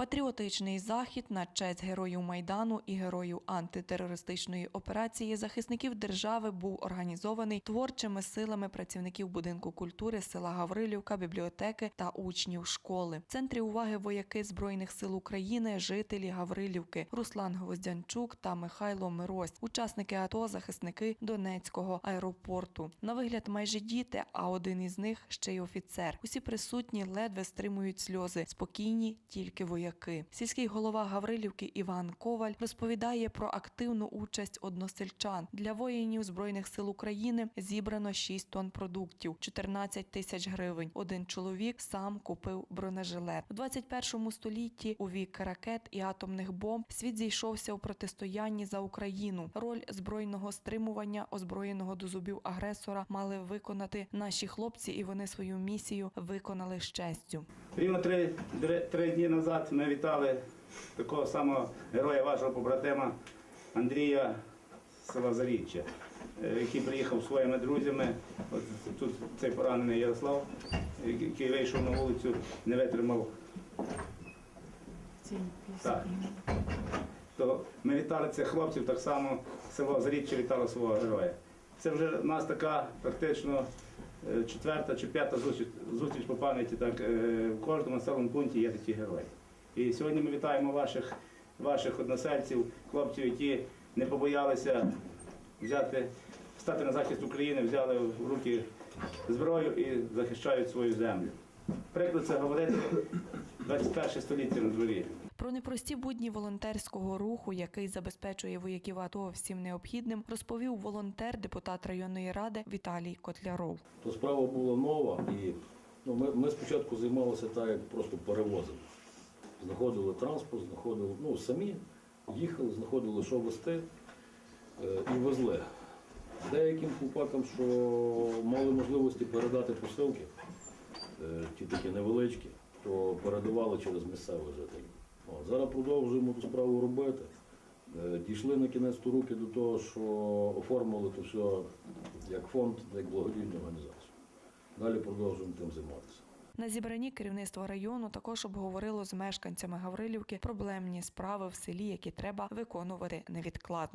Патріотичний захід на честь героїв Майдану і героїв антитерористичної операції захисників держави був організований творчими силами працівників будинку культури села Гаврилівка, бібліотеки та учнів школи. В центрі уваги вояки збройних сил України, жителі Гаврилівки, Руслан Гвоздянчук та Михайло Мирось, учасники АТО, захисники Донецького аеропорту. На вигляд майже діти, а один із них ще й офіцер. Усі присутні ледве стримують сльози. Спокійні тільки вояки. Сільський голова Гаврилівки Іван Коваль розповідає про активну участь односельчан. Для воїнів збройних сил України зібрано 6 тонн продуктів, 14 тисяч гривень. Один чоловік сам купив бронежилет. У 21 столітті у вік ракет і атомних бомб світ зійшовся у протистоянні за Україну. Роль збройного стримування озброєного до зубів агресора мали виконати наші хлопці, і вони свою місію виконали з честю. Рівно три, три, три дні назад ми вітали такого самого героя вашого побратима Андрія з села Заріччя, е, який приїхав зі своїми друзями. От тут цей поранений Ярослав, який вийшов на вулицю, не витримав. Так. То ми вітали цих хлопців, так само село Заріччя вітало свого героя. Це вже в нас така практично четверта чи п'ята зустріч, зустріч по пам'яті. Так, е, в кожному населеному пункті є такі герої. І сьогодні ми вітаємо ваших, ваших односельців, хлопців, які не побоялися взяти, стати на захист України, взяли в руки зброю і захищають свою землю. Приклад це говорити 21 століття на дворі. Про непрості будні волонтерського руху, який забезпечує вояків АТО всім необхідним, розповів волонтер, депутат районної ради Віталій Котляров. То справа була нова, і ну, ми, ми спочатку займалися так, як просто перевозом. Знаходили транспорт, знаходили, ну, самі їхали, знаходили, що везти е, і везли. Деяким хлопакам, що мали можливості передати посилки, е, ті такі невеличкі, то передавали через місцевих жителів. Зараз продовжуємо ту справу робити. Е, Дійшли на кінець ту руки до того, що оформили то все як фонд, як благодійну організацію. Далі продовжуємо тим займатися. На зібранні керівництво району також обговорило з мешканцями Гаврилівки проблемні справи в селі, які треба виконувати невідкладно.